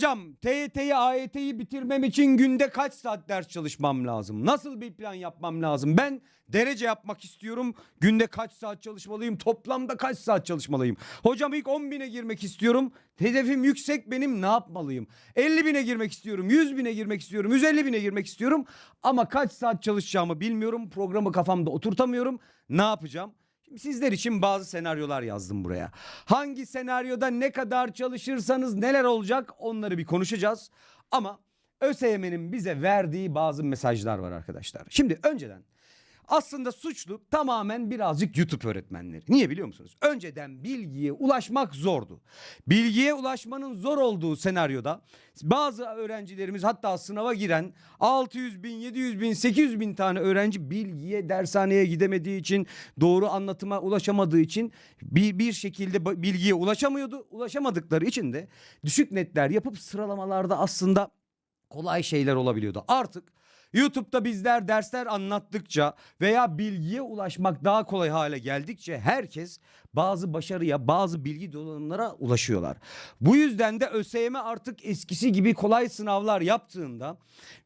Hocam TYT'yi AYT'yi bitirmem için günde kaç saat ders çalışmam lazım? Nasıl bir plan yapmam lazım? Ben derece yapmak istiyorum. Günde kaç saat çalışmalıyım? Toplamda kaç saat çalışmalıyım? Hocam ilk 10 bine girmek istiyorum. Hedefim yüksek benim ne yapmalıyım? 50 bine girmek istiyorum. 100 bine girmek istiyorum. 150 bine girmek istiyorum. Ama kaç saat çalışacağımı bilmiyorum. Programı kafamda oturtamıyorum. Ne yapacağım? Sizler için bazı senaryolar yazdım buraya. Hangi senaryoda ne kadar çalışırsanız neler olacak onları bir konuşacağız. Ama ÖSYM'nin bize verdiği bazı mesajlar var arkadaşlar. Şimdi önceden aslında suçlu tamamen birazcık YouTube öğretmenleri. Niye biliyor musunuz? Önceden bilgiye ulaşmak zordu. Bilgiye ulaşmanın zor olduğu senaryoda bazı öğrencilerimiz hatta sınava giren 600 bin, 700 bin, 800 bin tane öğrenci bilgiye dershaneye gidemediği için doğru anlatıma ulaşamadığı için bir, bir şekilde bilgiye ulaşamıyordu. Ulaşamadıkları için de düşük netler yapıp sıralamalarda aslında kolay şeyler olabiliyordu. Artık YouTube'da bizler dersler anlattıkça veya bilgiye ulaşmak daha kolay hale geldikçe herkes bazı başarıya, bazı bilgi donanımlara ulaşıyorlar. Bu yüzden de ÖSYM artık eskisi gibi kolay sınavlar yaptığında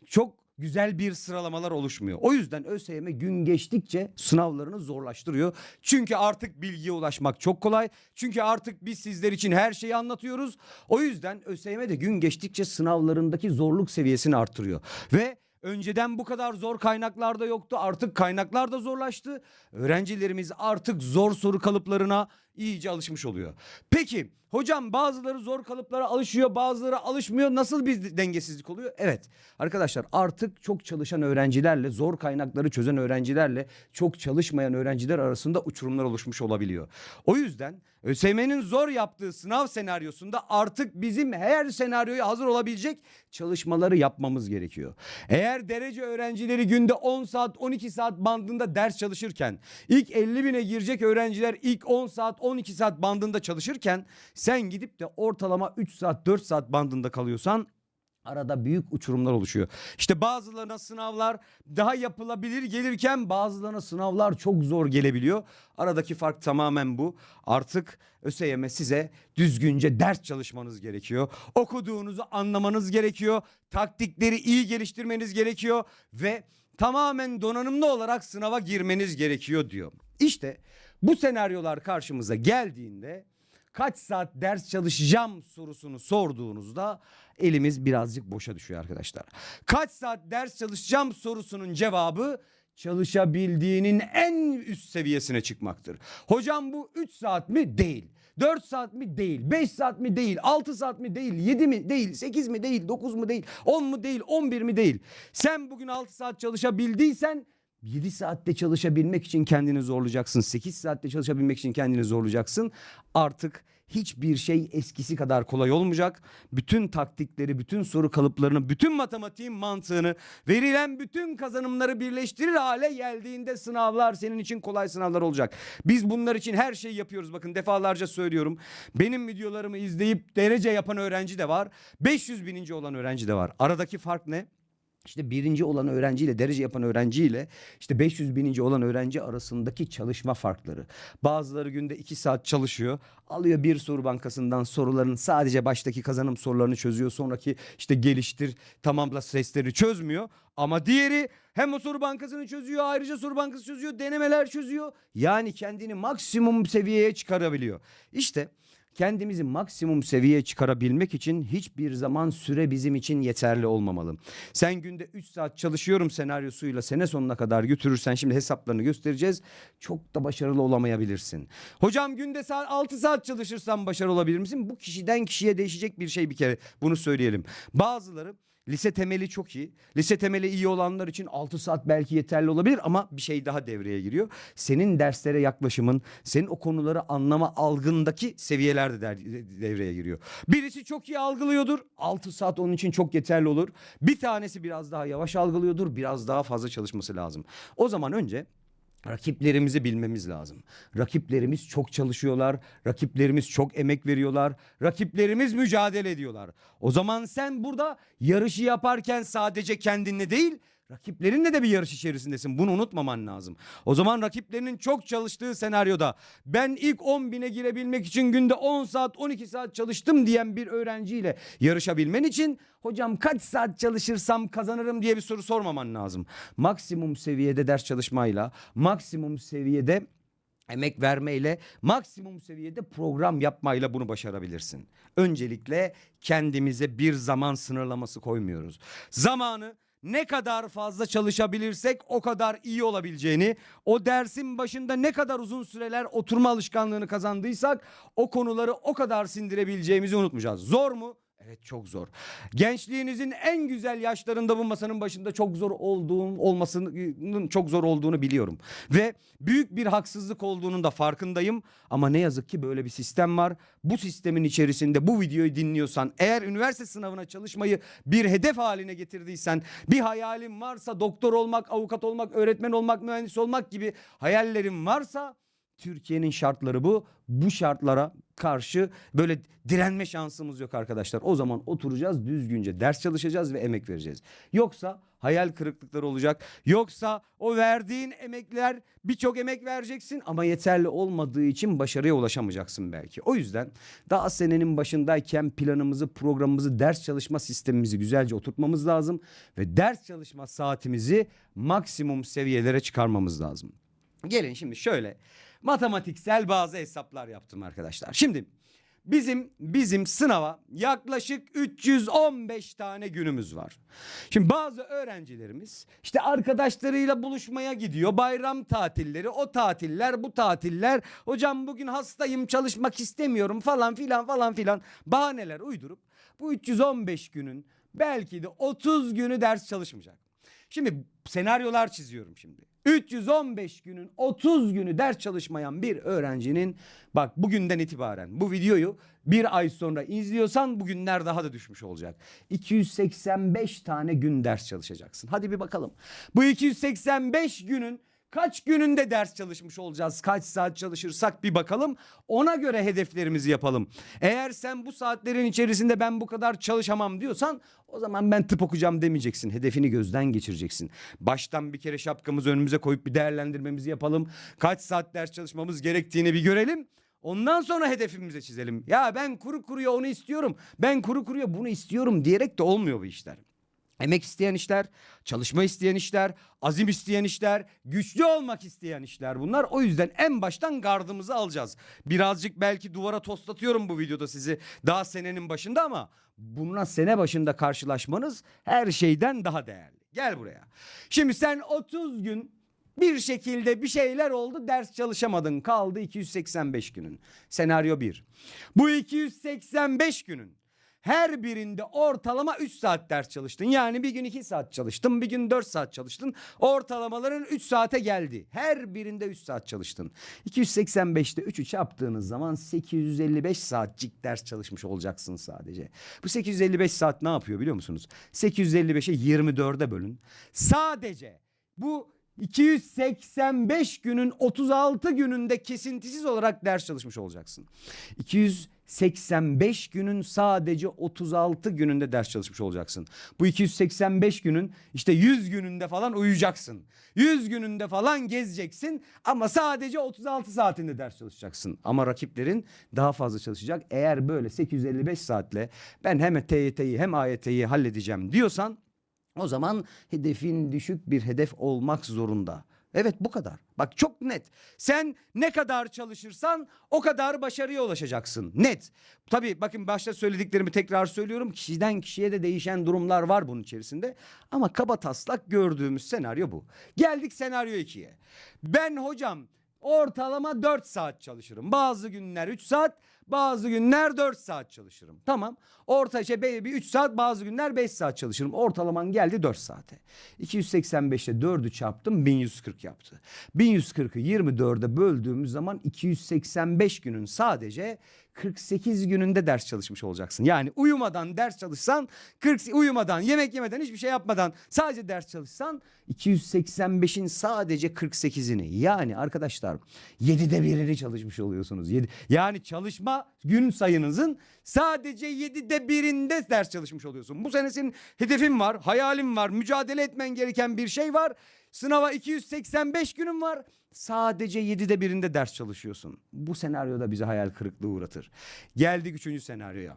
çok güzel bir sıralamalar oluşmuyor. O yüzden ÖSYM gün geçtikçe sınavlarını zorlaştırıyor. Çünkü artık bilgiye ulaşmak çok kolay. Çünkü artık biz sizler için her şeyi anlatıyoruz. O yüzden ÖSYM de gün geçtikçe sınavlarındaki zorluk seviyesini artırıyor. Ve önceden bu kadar zor kaynaklar da yoktu. Artık kaynaklar da zorlaştı. Öğrencilerimiz artık zor soru kalıplarına iyice alışmış oluyor. Peki hocam bazıları zor kalıplara alışıyor bazıları alışmıyor. Nasıl bir dengesizlik oluyor? Evet arkadaşlar artık çok çalışan öğrencilerle zor kaynakları çözen öğrencilerle çok çalışmayan öğrenciler arasında uçurumlar oluşmuş olabiliyor. O yüzden ÖSYM'nin zor yaptığı sınav senaryosunda artık bizim her senaryoya hazır olabilecek çalışmaları yapmamız gerekiyor. Eğer derece öğrencileri günde 10 saat 12 saat bandında ders çalışırken ilk 50 bine girecek öğrenciler ilk 10 saat 12 saat bandında çalışırken sen gidip de ortalama 3 saat 4 saat bandında kalıyorsan arada büyük uçurumlar oluşuyor. İşte bazılarına sınavlar daha yapılabilir gelirken bazılarına sınavlar çok zor gelebiliyor. Aradaki fark tamamen bu. Artık ÖSYM size düzgünce ders çalışmanız gerekiyor. Okuduğunuzu anlamanız gerekiyor. Taktikleri iyi geliştirmeniz gerekiyor ve tamamen donanımlı olarak sınava girmeniz gerekiyor diyor. İşte bu senaryolar karşımıza geldiğinde kaç saat ders çalışacağım sorusunu sorduğunuzda elimiz birazcık boşa düşüyor arkadaşlar. Kaç saat ders çalışacağım sorusunun cevabı çalışabildiğinin en üst seviyesine çıkmaktır. Hocam bu 3 saat mi? Değil. 4 saat mi? Değil. 5 saat mi? Değil. 6 saat mi? Değil. 7 mi? Değil. 8 mi? Değil. 9 mu? Değil. 10 mu? Değil. 11 mi? Değil. Sen bugün 6 saat çalışabildiysen 7 saatte çalışabilmek için kendini zorlayacaksın. 8 saatte çalışabilmek için kendini zorlayacaksın. Artık hiçbir şey eskisi kadar kolay olmayacak. Bütün taktikleri, bütün soru kalıplarını, bütün matematiğin mantığını, verilen bütün kazanımları birleştirir hale geldiğinde sınavlar senin için kolay sınavlar olacak. Biz bunlar için her şeyi yapıyoruz. Bakın defalarca söylüyorum. Benim videolarımı izleyip derece yapan öğrenci de var. 500 bininci olan öğrenci de var. Aradaki fark ne? İşte birinci olan öğrenciyle derece yapan öğrenciyle işte 500 bininci olan öğrenci arasındaki çalışma farkları. Bazıları günde 2 saat çalışıyor. Alıyor bir soru bankasından soruların sadece baştaki kazanım sorularını çözüyor. Sonraki işte geliştir tamamla testleri çözmüyor. Ama diğeri hem o soru bankasını çözüyor ayrıca soru bankası çözüyor denemeler çözüyor. Yani kendini maksimum seviyeye çıkarabiliyor. İşte kendimizi maksimum seviyeye çıkarabilmek için hiçbir zaman süre bizim için yeterli olmamalı. Sen günde 3 saat çalışıyorum senaryosuyla sene sonuna kadar götürürsen şimdi hesaplarını göstereceğiz. Çok da başarılı olamayabilirsin. Hocam günde saat 6 saat çalışırsan başarılı olabilir misin? Bu kişiden kişiye değişecek bir şey bir kere bunu söyleyelim. Bazıları Lise temeli çok iyi. Lise temeli iyi olanlar için 6 saat belki yeterli olabilir ama bir şey daha devreye giriyor. Senin derslere yaklaşımın, senin o konuları anlama algındaki seviyeler de devreye giriyor. Birisi çok iyi algılıyordur. 6 saat onun için çok yeterli olur. Bir tanesi biraz daha yavaş algılıyordur. Biraz daha fazla çalışması lazım. O zaman önce Rakiplerimizi bilmemiz lazım. Rakiplerimiz çok çalışıyorlar. Rakiplerimiz çok emek veriyorlar. Rakiplerimiz mücadele ediyorlar. O zaman sen burada yarışı yaparken sadece kendinle değil, rakiplerinle de bir yarış içerisindesin. Bunu unutmaman lazım. O zaman rakiplerinin çok çalıştığı senaryoda ben ilk 10 bine girebilmek için günde 10 saat 12 saat çalıştım diyen bir öğrenciyle yarışabilmen için hocam kaç saat çalışırsam kazanırım diye bir soru sormaman lazım. Maksimum seviyede ders çalışmayla, maksimum seviyede emek vermeyle, maksimum seviyede program yapmayla bunu başarabilirsin. Öncelikle kendimize bir zaman sınırlaması koymuyoruz. Zamanı ne kadar fazla çalışabilirsek o kadar iyi olabileceğini, o dersin başında ne kadar uzun süreler oturma alışkanlığını kazandıysak o konuları o kadar sindirebileceğimizi unutmayacağız. Zor mu? Evet çok zor. Gençliğinizin en güzel yaşlarında bu masanın başında çok zor olduğum olmasının çok zor olduğunu biliyorum. Ve büyük bir haksızlık olduğunun da farkındayım. Ama ne yazık ki böyle bir sistem var. Bu sistemin içerisinde bu videoyu dinliyorsan eğer üniversite sınavına çalışmayı bir hedef haline getirdiysen bir hayalin varsa doktor olmak, avukat olmak, öğretmen olmak, mühendis olmak gibi hayallerin varsa Türkiye'nin şartları bu. Bu şartlara karşı böyle direnme şansımız yok arkadaşlar. O zaman oturacağız düzgünce ders çalışacağız ve emek vereceğiz. Yoksa hayal kırıklıkları olacak. Yoksa o verdiğin emekler birçok emek vereceksin ama yeterli olmadığı için başarıya ulaşamayacaksın belki. O yüzden daha senenin başındayken planımızı, programımızı, ders çalışma sistemimizi güzelce oturtmamız lazım ve ders çalışma saatimizi maksimum seviyelere çıkarmamız lazım. Gelin şimdi şöyle matematiksel bazı hesaplar yaptım arkadaşlar. Şimdi bizim bizim sınava yaklaşık 315 tane günümüz var. Şimdi bazı öğrencilerimiz işte arkadaşlarıyla buluşmaya gidiyor. Bayram tatilleri, o tatiller, bu tatiller. Hocam bugün hastayım, çalışmak istemiyorum falan filan falan filan bahaneler uydurup bu 315 günün belki de 30 günü ders çalışmayacak. Şimdi senaryolar çiziyorum şimdi. 315 günün 30 günü ders çalışmayan bir öğrencinin bak bugünden itibaren bu videoyu bir ay sonra izliyorsan bugünler daha da düşmüş olacak. 285 tane gün ders çalışacaksın. Hadi bir bakalım. Bu 285 günün kaç gününde ders çalışmış olacağız? Kaç saat çalışırsak bir bakalım. Ona göre hedeflerimizi yapalım. Eğer sen bu saatlerin içerisinde ben bu kadar çalışamam diyorsan o zaman ben tıp okuyacağım demeyeceksin. Hedefini gözden geçireceksin. Baştan bir kere şapkamızı önümüze koyup bir değerlendirmemizi yapalım. Kaç saat ders çalışmamız gerektiğini bir görelim. Ondan sonra hedefimize çizelim. Ya ben kuru kuruya onu istiyorum. Ben kuru kuruya bunu istiyorum diyerek de olmuyor bu işler. Emek isteyen işler, çalışma isteyen işler, azim isteyen işler, güçlü olmak isteyen işler bunlar. O yüzden en baştan gardımızı alacağız. Birazcık belki duvara toslatıyorum bu videoda sizi daha senenin başında ama bununla sene başında karşılaşmanız her şeyden daha değerli. Gel buraya. Şimdi sen 30 gün bir şekilde bir şeyler oldu ders çalışamadın kaldı 285 günün. Senaryo 1. Bu 285 günün her birinde ortalama 3 saat ders çalıştın. Yani bir gün 2 saat çalıştın, bir gün 4 saat çalıştın. Ortalamaların 3 saate geldi. Her birinde 3 saat çalıştın. 285'te 3'ü çarptığınız zaman 855 saatcik ders çalışmış olacaksın sadece. Bu 855 saat ne yapıyor biliyor musunuz? 855'e 24'e bölün. Sadece bu 285 günün 36 gününde kesintisiz olarak ders çalışmış olacaksın. 285 günün sadece 36 gününde ders çalışmış olacaksın. Bu 285 günün işte 100 gününde falan uyuyacaksın. 100 gününde falan gezeceksin ama sadece 36 saatinde ders çalışacaksın. Ama rakiplerin daha fazla çalışacak. Eğer böyle 855 saatle ben hem TYT'yi hem AYT'yi halledeceğim diyorsan o zaman hedefin düşük bir hedef olmak zorunda. Evet bu kadar. Bak çok net. Sen ne kadar çalışırsan o kadar başarıya ulaşacaksın. Net. Tabii bakın başta söylediklerimi tekrar söylüyorum. Kişiden kişiye de değişen durumlar var bunun içerisinde. Ama kaba taslak gördüğümüz senaryo bu. Geldik senaryo 2'ye. Ben hocam ortalama 4 saat çalışırım. Bazı günler 3 saat, bazı günler 4 saat çalışırım. Tamam. Orta işte be- bir 3 saat, bazı günler 5 saat çalışırım. Ortalaman geldi 4 saate. 285'te 4'ü çarptım 1140 yaptı. 1140'ı 24'e böldüğümüz zaman 285 günün sadece 48 gününde ders çalışmış olacaksın. Yani uyumadan ders çalışsan 40 uyumadan yemek yemeden hiçbir şey yapmadan sadece ders çalışsan 285'in sadece 48'ini yani arkadaşlar 7'de birini çalışmış oluyorsunuz. Yedi- yani çalışma gün sayınızın sadece 7'de birinde ders çalışmış oluyorsun. Bu sene senin hedefin var, hayalin var, mücadele etmen gereken bir şey var. Sınava 285 günün var. Sadece 7'de birinde ders çalışıyorsun. Bu senaryoda bizi hayal kırıklığı uğratır. Geldik 3. senaryoya.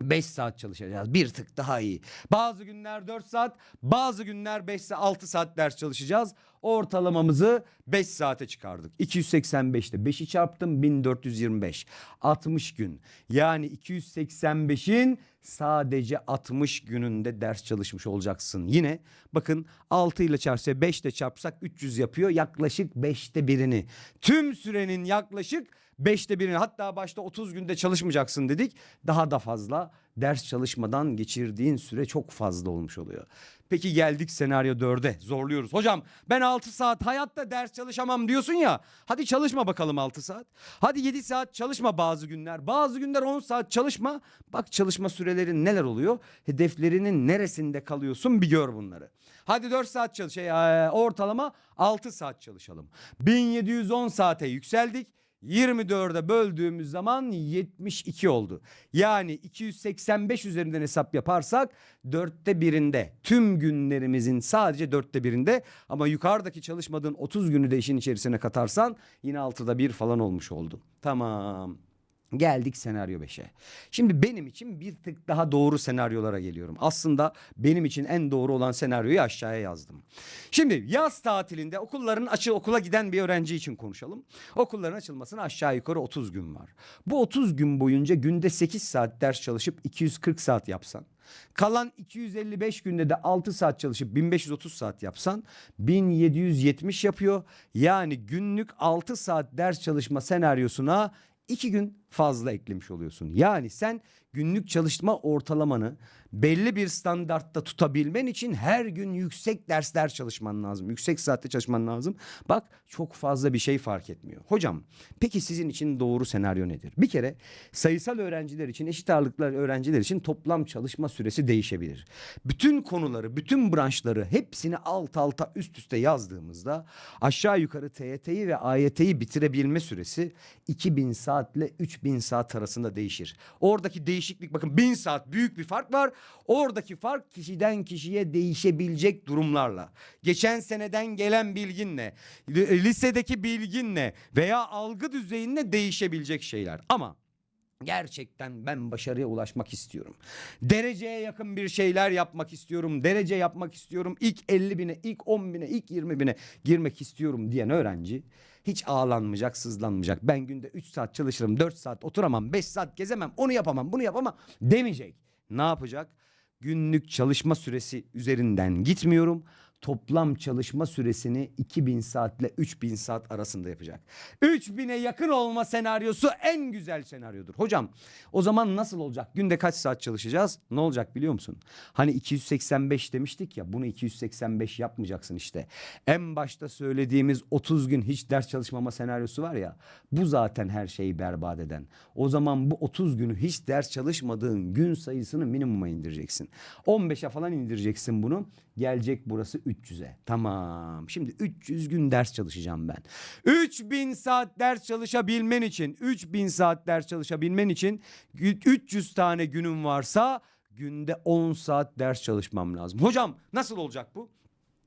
5 saat çalışacağız. Bir tık daha iyi. Bazı günler 4 saat, bazı günler 5 6 saat ders çalışacağız. Ortalamamızı 5 saate çıkardık. 285'te 5'i çarptım 1425. 60 gün. Yani 285'in sadece 60 gününde ders çalışmış olacaksın. Yine bakın 6 ile çarpsa 5 ile çarpsak 300 yapıyor. Yaklaşık 5'te birini. Tüm sürenin yaklaşık Beşte birini hatta başta 30 günde çalışmayacaksın dedik. Daha da fazla ders çalışmadan geçirdiğin süre çok fazla olmuş oluyor. Peki geldik senaryo 4'e zorluyoruz. Hocam ben 6 saat hayatta ders çalışamam diyorsun ya. Hadi çalışma bakalım 6 saat. Hadi 7 saat çalışma bazı günler. Bazı günler 10 saat çalışma. Bak çalışma sürelerin neler oluyor. Hedeflerinin neresinde kalıyorsun bir gör bunları. Hadi 4 saat çalış. Şey, ortalama 6 saat çalışalım. 1710 saate yükseldik. 24'e böldüğümüz zaman 72 oldu. Yani 285 üzerinden hesap yaparsak dörtte birinde tüm günlerimizin sadece dörtte birinde ama yukarıdaki çalışmadığın 30 günü de işin içerisine katarsan yine altıda bir falan olmuş oldu. Tamam. Geldik senaryo 5'e. Şimdi benim için bir tık daha doğru senaryolara geliyorum. Aslında benim için en doğru olan senaryoyu aşağıya yazdım. Şimdi yaz tatilinde okulların açı okula giden bir öğrenci için konuşalım. Okulların açılmasına aşağı yukarı 30 gün var. Bu 30 gün boyunca günde 8 saat ders çalışıp 240 saat yapsan Kalan 255 günde de 6 saat çalışıp 1530 saat yapsan 1770 yapıyor. Yani günlük 6 saat ders çalışma senaryosuna 2 gün fazla eklemiş oluyorsun. Yani sen günlük çalışma ortalamanı belli bir standartta tutabilmen için her gün yüksek dersler çalışman lazım. Yüksek saatte çalışman lazım. Bak çok fazla bir şey fark etmiyor. Hocam peki sizin için doğru senaryo nedir? Bir kere sayısal öğrenciler için eşit ağırlıklı öğrenciler için toplam çalışma süresi değişebilir. Bütün konuları, bütün branşları hepsini alt alta üst üste yazdığımızda aşağı yukarı TYT'yi ve AYT'yi bitirebilme süresi 2000 saatle 3000 saat arasında değişir. Oradaki değişiklik bakın 1000 saat büyük bir fark var. Oradaki fark kişiden kişiye değişebilecek durumlarla. Geçen seneden gelen bilginle, li- lisedeki bilginle veya algı düzeyinle değişebilecek şeyler. Ama Gerçekten ben başarıya ulaşmak istiyorum. Dereceye yakın bir şeyler yapmak istiyorum. Derece yapmak istiyorum. İlk 50 bine, ilk 10 bine, ilk 20 bine girmek istiyorum diyen öğrenci hiç ağlanmayacak, sızlanmayacak. Ben günde 3 saat çalışırım, 4 saat oturamam, 5 saat gezemem, onu yapamam, bunu yapamam demeyecek. Ne yapacak? Günlük çalışma süresi üzerinden gitmiyorum. Toplam çalışma süresini 2000 saatle 3000 saat arasında yapacak. 3000'e yakın olma senaryosu en güzel senaryodur. Hocam o zaman nasıl olacak? Günde kaç saat çalışacağız? Ne olacak biliyor musun? Hani 285 demiştik ya bunu 285 yapmayacaksın işte. En başta söylediğimiz 30 gün hiç ders çalışmama senaryosu var ya. Bu zaten her şeyi berbat eden. O zaman bu 30 günü hiç ders çalışmadığın gün sayısını minimuma indireceksin. 15'e falan indireceksin bunu. Gelecek burası 300'e. Tamam. Şimdi 300 gün ders çalışacağım ben. 3000 saat ders çalışabilmen için, 3000 saat ders çalışabilmen için 300 tane günüm varsa günde 10 saat ders çalışmam lazım. Hocam nasıl olacak bu?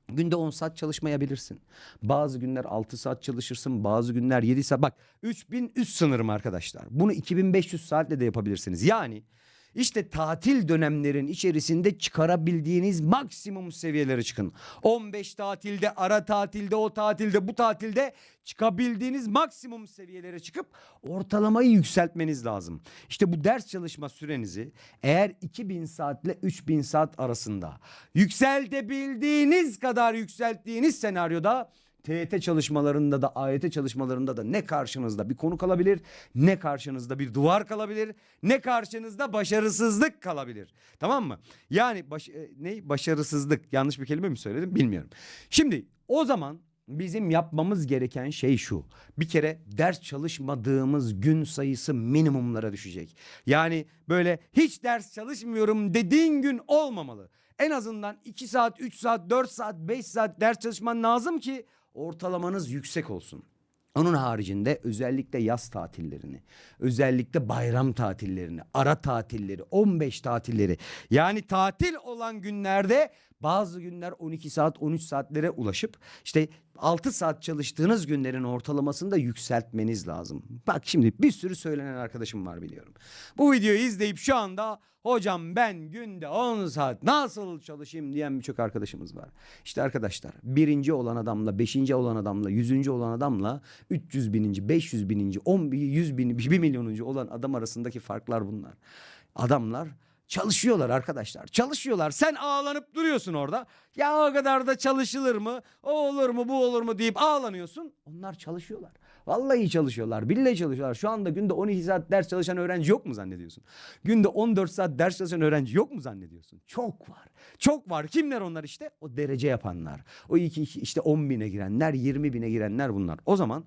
Günde 10 saat çalışmayabilirsin. Bazı günler 6 saat çalışırsın, bazı günler 7 saat. Bak 3000 üst sınırım arkadaşlar. Bunu 2500 saatle de yapabilirsiniz. Yani işte tatil dönemlerin içerisinde çıkarabildiğiniz maksimum seviyelere çıkın. 15 tatilde, ara tatilde, o tatilde, bu tatilde çıkabildiğiniz maksimum seviyelere çıkıp ortalamayı yükseltmeniz lazım. İşte bu ders çalışma sürenizi eğer 2000 saatle 3000 saat arasında yükseltebildiğiniz kadar yükselttiğiniz senaryoda TYT çalışmalarında da AYT çalışmalarında da ne karşınızda bir konu kalabilir, ne karşınızda bir duvar kalabilir, ne karşınızda başarısızlık kalabilir. Tamam mı? Yani baş, e, ne başarısızlık yanlış bir kelime mi söyledim bilmiyorum. Şimdi o zaman bizim yapmamız gereken şey şu. Bir kere ders çalışmadığımız gün sayısı minimumlara düşecek. Yani böyle hiç ders çalışmıyorum dediğin gün olmamalı. En azından 2 saat, 3 saat, 4 saat, 5 saat ders çalışman lazım ki ortalamanız yüksek olsun. Onun haricinde özellikle yaz tatillerini, özellikle bayram tatillerini, ara tatilleri, 15 tatilleri yani tatil olan günlerde bazı günler 12 saat 13 saatlere ulaşıp işte 6 saat çalıştığınız günlerin ortalamasını da yükseltmeniz lazım. Bak şimdi bir sürü söylenen arkadaşım var biliyorum. Bu videoyu izleyip şu anda hocam ben günde 10 saat nasıl çalışayım diyen birçok arkadaşımız var. İşte arkadaşlar birinci olan adamla, beşinci olan adamla, yüzüncü olan adamla 300 bininci, 500 bininci, 10 bin, 100 bin, 1 milyonuncu olan adam arasındaki farklar bunlar. Adamlar Çalışıyorlar arkadaşlar. Çalışıyorlar. Sen ağlanıp duruyorsun orada. Ya o kadar da çalışılır mı? O olur mu bu olur mu deyip ağlanıyorsun. Onlar çalışıyorlar. Vallahi çalışıyorlar. Billahi çalışıyorlar. Şu anda günde 12 saat ders çalışan öğrenci yok mu zannediyorsun? Günde 14 saat ders çalışan öğrenci yok mu zannediyorsun? Çok var. Çok var. Kimler onlar işte? O derece yapanlar. O iki, iki- işte 10 bine girenler, 20 bine girenler bunlar. O zaman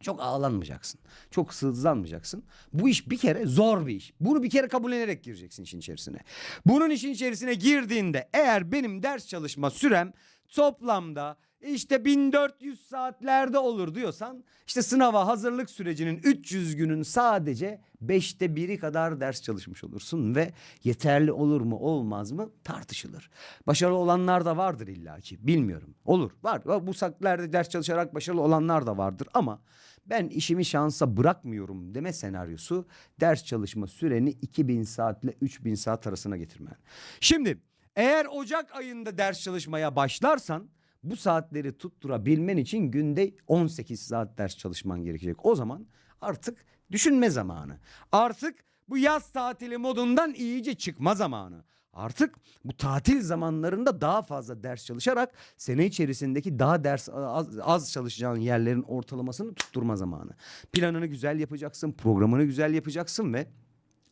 çok ağlanmayacaksın. Çok sızlanmayacaksın. Bu iş bir kere zor bir iş. Bunu bir kere kabullenerek gireceksin işin içerisine. Bunun işin içerisine girdiğinde eğer benim ders çalışma sürem toplamda işte 1400 saatlerde olur diyorsan işte sınava hazırlık sürecinin 300 günün sadece 5'te biri kadar ders çalışmış olursun ve yeterli olur mu olmaz mı tartışılır. Başarılı olanlar da vardır illaki bilmiyorum. Olur var bu saatlerde ders çalışarak başarılı olanlar da vardır ama ben işimi şansa bırakmıyorum deme senaryosu ders çalışma süreni 2000 saat ile 3000 saat arasına getirmen. Şimdi eğer Ocak ayında ders çalışmaya başlarsan bu saatleri tutturabilmen için günde 18 saat ders çalışman gerekecek. O zaman artık düşünme zamanı. Artık bu yaz tatili modundan iyice çıkma zamanı. Artık bu tatil zamanlarında daha fazla ders çalışarak sene içerisindeki daha ders az, az çalışacağın yerlerin ortalamasını tutturma zamanı. Planını güzel yapacaksın, programını güzel yapacaksın ve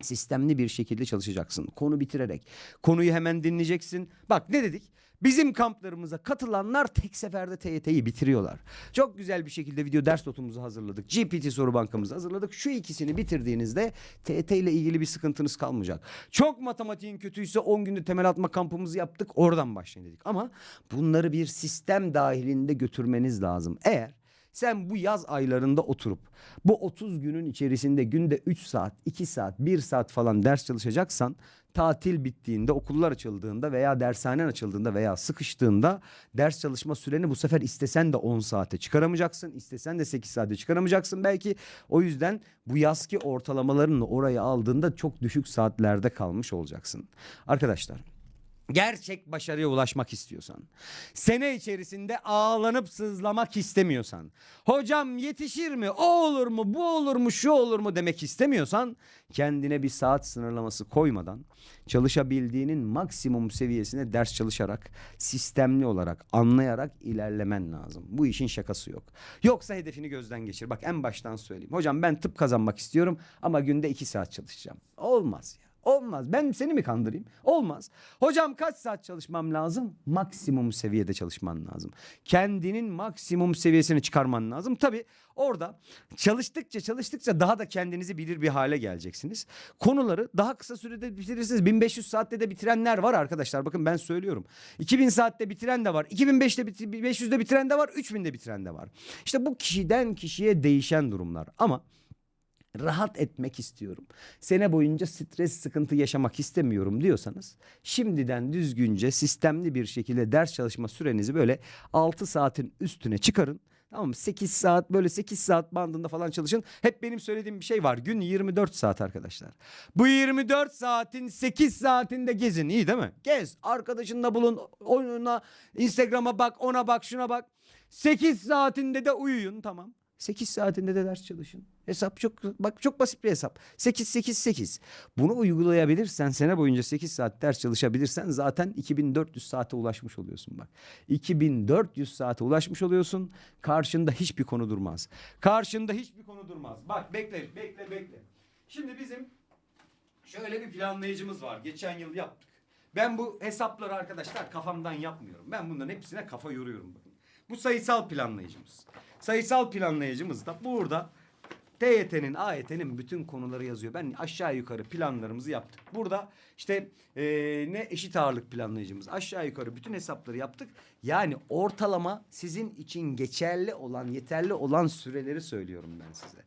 sistemli bir şekilde çalışacaksın. Konu bitirerek. Konuyu hemen dinleyeceksin. Bak ne dedik? Bizim kamplarımıza katılanlar tek seferde TYT'yi bitiriyorlar. Çok güzel bir şekilde video ders notumuzu hazırladık. GPT soru bankamızı hazırladık. Şu ikisini bitirdiğinizde TYT ile ilgili bir sıkıntınız kalmayacak. Çok matematiğin kötüyse 10 günde temel atma kampımızı yaptık. Oradan başlayın dedik. Ama bunları bir sistem dahilinde götürmeniz lazım. Eğer sen bu yaz aylarında oturup bu 30 günün içerisinde günde 3 saat, 2 saat, 1 saat falan ders çalışacaksan tatil bittiğinde, okullar açıldığında veya dershanen açıldığında veya sıkıştığında ders çalışma süreni bu sefer istesen de 10 saate çıkaramayacaksın. istesen de 8 saate çıkaramayacaksın belki. O yüzden bu yazki ortalamalarını oraya aldığında çok düşük saatlerde kalmış olacaksın. Arkadaşlar gerçek başarıya ulaşmak istiyorsan, sene içerisinde ağlanıp sızlamak istemiyorsan, hocam yetişir mi, o olur mu, bu olur mu, şu olur mu demek istemiyorsan, kendine bir saat sınırlaması koymadan, çalışabildiğinin maksimum seviyesine ders çalışarak, sistemli olarak, anlayarak ilerlemen lazım. Bu işin şakası yok. Yoksa hedefini gözden geçir. Bak en baştan söyleyeyim. Hocam ben tıp kazanmak istiyorum ama günde iki saat çalışacağım. Olmaz ya. Olmaz. Ben seni mi kandırayım? Olmaz. Hocam kaç saat çalışmam lazım? Maksimum seviyede çalışman lazım. Kendinin maksimum seviyesini çıkarman lazım. Tabii orada çalıştıkça çalıştıkça daha da kendinizi bilir bir hale geleceksiniz. Konuları daha kısa sürede bitirirsiniz. 1500 saatte de bitirenler var arkadaşlar. Bakın ben söylüyorum. 2000 saatte bitiren de var. 2500'de biti- 500'de bitiren de var. 3000'de bitiren de var. İşte bu kişiden kişiye değişen durumlar. Ama rahat etmek istiyorum. Sene boyunca stres, sıkıntı yaşamak istemiyorum diyorsanız şimdiden düzgünce sistemli bir şekilde ders çalışma sürenizi böyle 6 saatin üstüne çıkarın. Tamam mı? 8 saat böyle 8 saat bandında falan çalışın. Hep benim söylediğim bir şey var. Gün 24 saat arkadaşlar. Bu 24 saatin 8 saatinde gezin. iyi değil mi? Gez. Arkadaşınla bulun. Oyununa, Instagram'a bak, ona bak, şuna bak. 8 saatinde de uyuyun tamam. 8 saatinde de ders çalışın. Hesap çok bak çok basit bir hesap. 8 8 8. Bunu uygulayabilirsen sene boyunca 8 saat ders çalışabilirsen zaten 2400 saate ulaşmış oluyorsun bak. 2400 saate ulaşmış oluyorsun. Karşında hiçbir konu durmaz. Karşında hiçbir konu durmaz. Bak bekle bekle bekle. Şimdi bizim şöyle bir planlayıcımız var. Geçen yıl yaptık. Ben bu hesapları arkadaşlar kafamdan yapmıyorum. Ben bunların hepsine kafa yoruyorum bakın. Bu sayısal planlayıcımız. Sayısal planlayıcımız da burada TYT'nin, AYT'nin bütün konuları yazıyor. Ben aşağı yukarı planlarımızı yaptık. Burada işte eee, ne eşit ağırlık planlayıcımız. Aşağı yukarı bütün hesapları yaptık. Yani ortalama sizin için geçerli olan, yeterli olan süreleri söylüyorum ben size.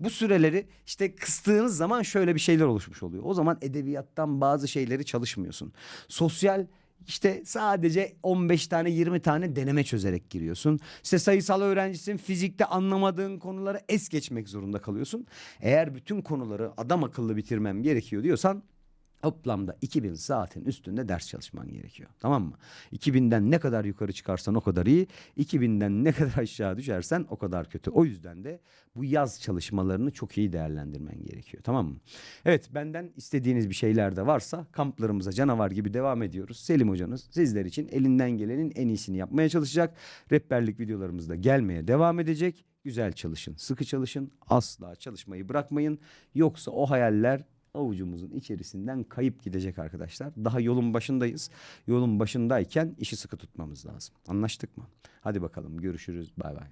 Bu süreleri işte kıstığınız zaman şöyle bir şeyler oluşmuş oluyor. O zaman edebiyattan bazı şeyleri çalışmıyorsun. Sosyal işte sadece 15 tane 20 tane deneme çözerek giriyorsun. İşte sayısal öğrencisin fizikte anlamadığın konuları es geçmek zorunda kalıyorsun. Eğer bütün konuları adam akıllı bitirmem gerekiyor diyorsan toplamda 2000 saatin üstünde ders çalışman gerekiyor. Tamam mı? 2000'den ne kadar yukarı çıkarsan o kadar iyi. 2000'den ne kadar aşağı düşersen o kadar kötü. O yüzden de bu yaz çalışmalarını çok iyi değerlendirmen gerekiyor. Tamam mı? Evet benden istediğiniz bir şeyler de varsa kamplarımıza canavar gibi devam ediyoruz. Selim hocanız sizler için elinden gelenin en iyisini yapmaya çalışacak. Rehberlik videolarımız da gelmeye devam edecek. Güzel çalışın, sıkı çalışın, asla çalışmayı bırakmayın. Yoksa o hayaller avucumuzun içerisinden kayıp gidecek arkadaşlar. Daha yolun başındayız. Yolun başındayken işi sıkı tutmamız lazım. Anlaştık mı? Hadi bakalım görüşürüz. Bay bay.